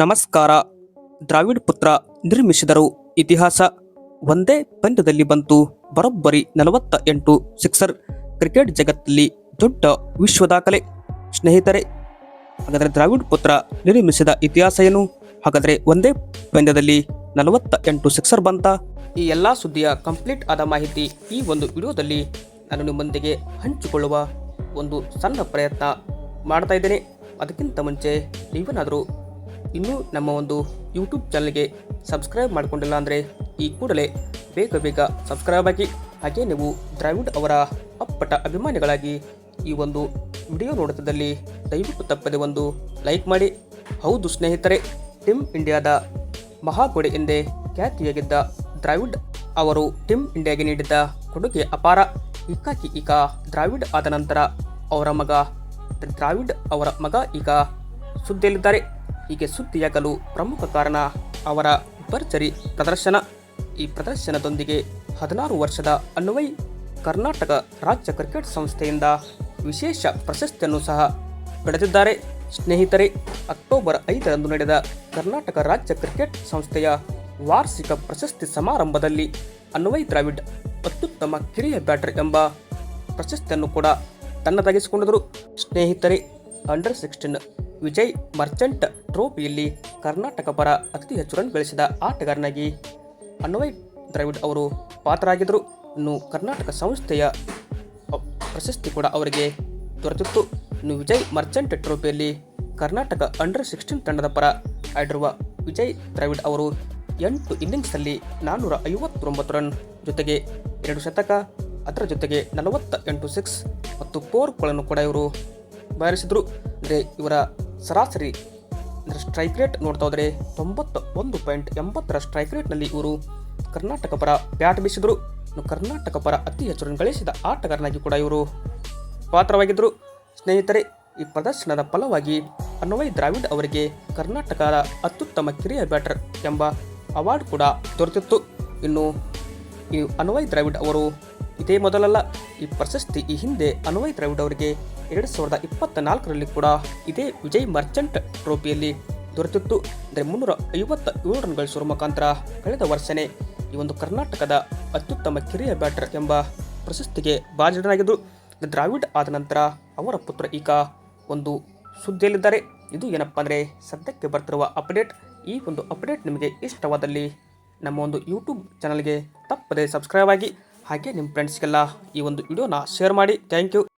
ನಮಸ್ಕಾರ. ದ್ರಾವಿಡ್ ಪುತ್ರ ನಿರ್ಮಿಸಿದರು. ಇತಿಹಾಸ ಒಂದೇ ಪಂದ್ಯದಲ್ಲಿ ಬಂತು. ಬರೋಬ್ಬರಿ ನಲವತ್ತ ಎಂಟು ಸಿಕ್ಸರ್ ಕ್ರಿಕೆಟ್ ಜಗತ್ತಲ್ಲಿ ದೊಡ್ಡ ವಿಶ್ವ ದಾಖಲೆ ಸ್ನೇಹಿತರೆ, ಹಾಗಾದರೆ ದ್ರಾವಿಡ್ ಪುತ್ರ ನಿರ್ಮಿಸಿದ ಇತಿಹಾಸ ಏನು? ಹಾಗಾದರೆ ಒಂದೇ ಪಂದ್ಯದಲ್ಲಿ ನಲವತ್ತ ಎಂಟು ಸಿಕ್ಸರ್ ಬಂತ? ಈ ಎಲ್ಲ ಸುದ್ದಿಯ ಕಂಪ್ಲೀಟ್ ಆದ ಮಾಹಿತಿ ಈ ಒಂದು ವಿಡಿಯೋದಲ್ಲಿ ನಾನು ನಿಮ್ಮೊಂದಿಗೆ ಹಂಚಿಕೊಳ್ಳುವ ಒಂದು ಸಣ್ಣ ಪ್ರಯತ್ನ ಮಾಡ್ತಾ ಇದ್ದೇನೆ. ಅದಕ್ಕಿಂತ ಮುಂಚೆ ನೀವೇನಾದರೂ ಇನ್ನೂ ನಮ್ಮ ಒಂದು ಯೂಟ್ಯೂಬ್ ಚಾನಲ್ಗೆ ಸಬ್ಸ್ಕ್ರೈಬ್ ಮಾಡಿಕೊಂಡಿಲ್ಲ ಅಂದರೆ ಈ ಕೂಡಲೇ ಬೇಗ ಬೇಗ ಸಬ್ಸ್ಕ್ರೈಬ್ ಆಗಿ, ಹಾಗೆ ನೀವು ದ್ರಾವಿಡ್ ಅವರ ಅಪ್ಪಟ ಅಭಿಮಾನಿಗಳಾಗಿ ಈ ಒಂದು ವಿಡಿಯೋ ನೋಡುತ್ತಿದ್ದಲ್ಲಿ ದಯವಿಟ್ಟು ತಪ್ಪದೆ ಒಂದು ಲೈಕ್ ಮಾಡಿ. ಹೌದು ಸ್ನೇಹಿತರೆ ಟಿಮ್ ಇಂಡಿಯಾದ ಮಹಾಗೋಡೆ ಎಂದೇ ಖ್ಯಾತಿಯಾಗಿದ್ದ ದ್ರಾವಿಡ್ ಅವರು ಟಿಮ್ ಇಂಡಿಯಾಗೆ ನೀಡಿದ್ದ ಕೊಡುಗೆ ಅಪಾರ. ಇಕ್ಕಾಕಿ ಈಗ ದ್ರಾವಿಡ್ ಆದ ನಂತರ ಅವರ ಮಗ, ದ್ರಾವಿಡ್ ಅವರ ಮಗ ಈಗ ಸುದ್ದಿಯಲ್ಲಿದ್ದಾರೆ. ಹೀಗೆ ಸುದ್ದಿಯಾಗಲು ಪ್ರಮುಖ ಕಾರಣ ಅವರ ಭರ್ಜರಿ ಪ್ರದರ್ಶನ. ಈ ಪ್ರದರ್ಶನದೊಂದಿಗೆ ಹದಿನಾರು ವರ್ಷದ ಅನ್ವಯ್ ಕರ್ನಾಟಕ ರಾಜ್ಯ ಕ್ರಿಕೆಟ್ ಸಂಸ್ಥೆಯಿಂದ ವಿಶೇಷ ಪ್ರಶಸ್ತಿಯನ್ನು ಸಹ ಪಡೆದಿದ್ದಾರೆ. ಸ್ನೇಹಿತರೆ, ಅಕ್ಟೋಬರ್ ಐದರಂದು ನಡೆದ ಕರ್ನಾಟಕ ರಾಜ್ಯ ಕ್ರಿಕೆಟ್ ಸಂಸ್ಥೆಯ ವಾರ್ಷಿಕ ಪ್ರಶಸ್ತಿ ಸಮಾರಂಭದಲ್ಲಿ ಅನ್ವಯ್ ದ್ರಾವಿಡ್ ಅತ್ಯುತ್ತಮ ಕಿರಿಯ ಬ್ಯಾಟರ್ ಎಂಬ ಪ್ರಶಸ್ತಿಯನ್ನು ಕೂಡ ತನ್ನದಾಗಿಸಿಕೊಂಡರು. ಸ್ನೇಹಿತರೆ ಅಂಡರ್ ಸಿಕ್ಸ್ಟೀನ್ ವಿಜಯ್ ಮರ್ಚೆಂಟ್ ಟ್ರೋಫಿಯಲ್ಲಿ ಕರ್ನಾಟಕ ಪರ ಅತಿ ಹೆಚ್ಚು ರನ್ ಗಳಿಸಿದ ಆಟಗಾರನಾಗಿ ಅನ್ವಯ್ ದ್ರಾವಿಡ್ ಅವರು ಪಾತ್ರರಾಗಿದ್ದರು. ಇನ್ನು ಕರ್ನಾಟಕ ಸಂಸ್ಥೆಯ ಪ್ರಶಸ್ತಿ ಕೂಡ ಅವರಿಗೆ ದೊರೆತಿತ್ತು. ಇನ್ನು ವಿಜಯ್ ಮರ್ಚೆಂಟ್ ಟ್ರೋಫಿಯಲ್ಲಿ ಕರ್ನಾಟಕ ಅಂಡರ್ ಸಿಕ್ಸ್ಟೀನ್ ತಂಡದ ಪರ ಆಡಿರುವ ವಿಜಯ್ ದ್ರಾವಿಡ್ ಅವರು ಎಂಟು ಇನ್ನಿಂಗ್ಸಲ್ಲಿ ನಾನ್ನೂರ ಐವತ್ತೊಂಬತ್ತು ರನ್ ಜೊತೆಗೆ ಎರಡು ಶತಕ, ಅದರ ಜೊತೆಗೆ ನಲವತ್ತ ಎಂಟು ಸಿಕ್ಸ್ ಮತ್ತು ಫೋರ್ಗಳನ್ನು ಕೂಡ ಇವರು ಬಾರಿಸಿದ್ರು ಅಂದರೆ ಇವರ ಸರಾಸರಿ ಅಂದರೆ ಸ್ಟ್ರೈಕ್ ರೇಟ್ ನೋಡ್ತಾ ಹೋದರೆ ತೊಂಬತ್ತ ಒಂದು ಪಾಯಿಂಟ್ ಎಂಬತ್ತರ ಸ್ಟ್ರೈಕ್ ರೇಟ್ನಲ್ಲಿ ಇವರು ಕರ್ನಾಟಕ ಪರ ಬ್ಯಾಟ್ ಬೀಸಿದರು. ಕರ್ನಾಟಕ ಪರ ಅತಿ ಹೆಚ್ಚು ರನ್ ಗಳಿಸಿದ ಆಟಗಾರನಾಗಿ ಕೂಡ ಇವರು ಪಾತ್ರವಾಗಿದ್ದರು. ಸ್ನೇಹಿತರೆ, ಈ ಪ್ರದರ್ಶನದ ಫಲವಾಗಿ ಅನ್ವಯ್ ದ್ರಾವಿಡ್ ಅವರಿಗೆ ಕರ್ನಾಟಕದ ಅತ್ಯುತ್ತಮ ಕಿರಿಯ ಬ್ಯಾಟರ್ ಎಂಬ ಅವಾರ್ಡ್ ಕೂಡ ದೊರೆತಿತ್ತು. ಇನ್ನು ಈ ಅನ್ವಯ್ ದ್ರಾವಿಡ್ ಅವರು ಇದೇ ಮೊದಲಲ್ಲ, ಈ ಪ್ರಶಸ್ತಿ ಈ ಹಿಂದೆ ಅನ್ವಯ್ ದ್ರಾವಿಡ್ ಅವರಿಗೆ ಎರಡು ಸಾವಿರದ ಇಪ್ಪತ್ತ ನಾಲ್ಕರಲ್ಲಿ ಕೂಡ ಇದೇ ವಿಜಯ್ ಮರ್ಚೆಂಟ್ ಟ್ರೋಫಿಯಲ್ಲಿ ದೊರೆತಿತ್ತು. ಅಂದರೆ ಮುನ್ನೂರ ಐವತ್ತ ಏಳು ರನ್ ಗಳಿಸುವ ಮುಖಾಂತರ ಕಳೆದ ವರ್ಷನೇ ಈ ಒಂದು ಕರ್ನಾಟಕದ ಅತ್ಯುತ್ತಮ ಕಿರಿಯ ಬ್ಯಾಟರ್ ಎಂಬ ಪ್ರಶಸ್ತಿಗೆ ಭಾಜನರಾಗಿದ್ದು ದ್ರಾವಿಡ್ ಆದ ನಂತರ ಅವರ ಪುತ್ರ ಈಗ ಒಂದು ಸುದ್ದಿಯಲ್ಲಿದ್ದಾರೆ. ಇದು ಏನಪ್ಪ ಅಂದರೆ, ಸದ್ಯಕ್ಕೆ ಬರ್ತಿರುವ ಅಪ್ಡೇಟ್, ಈ ಒಂದು ಅಪ್ಡೇಟ್ ನಿಮಗೆ ಇಷ್ಟವಾದಲ್ಲಿ ನಮ್ಮ ಒಂದು ಯೂಟ್ಯೂಬ್ ಚಾನಲ್ಗೆ ತಪ್ಪದೆ ಸಬ್ಸ್ಕ್ರೈಬ್ ಆಗಿ ಹಾಗೆ ನಿಮ್ಮ ಫ್ರೆಂಡ್ಸ್ಗೆಲ್ಲ ಈ ಒಂದು ವಿಡಿಯೋನ ಶೇರ್ ಮಾಡಿ. Thank you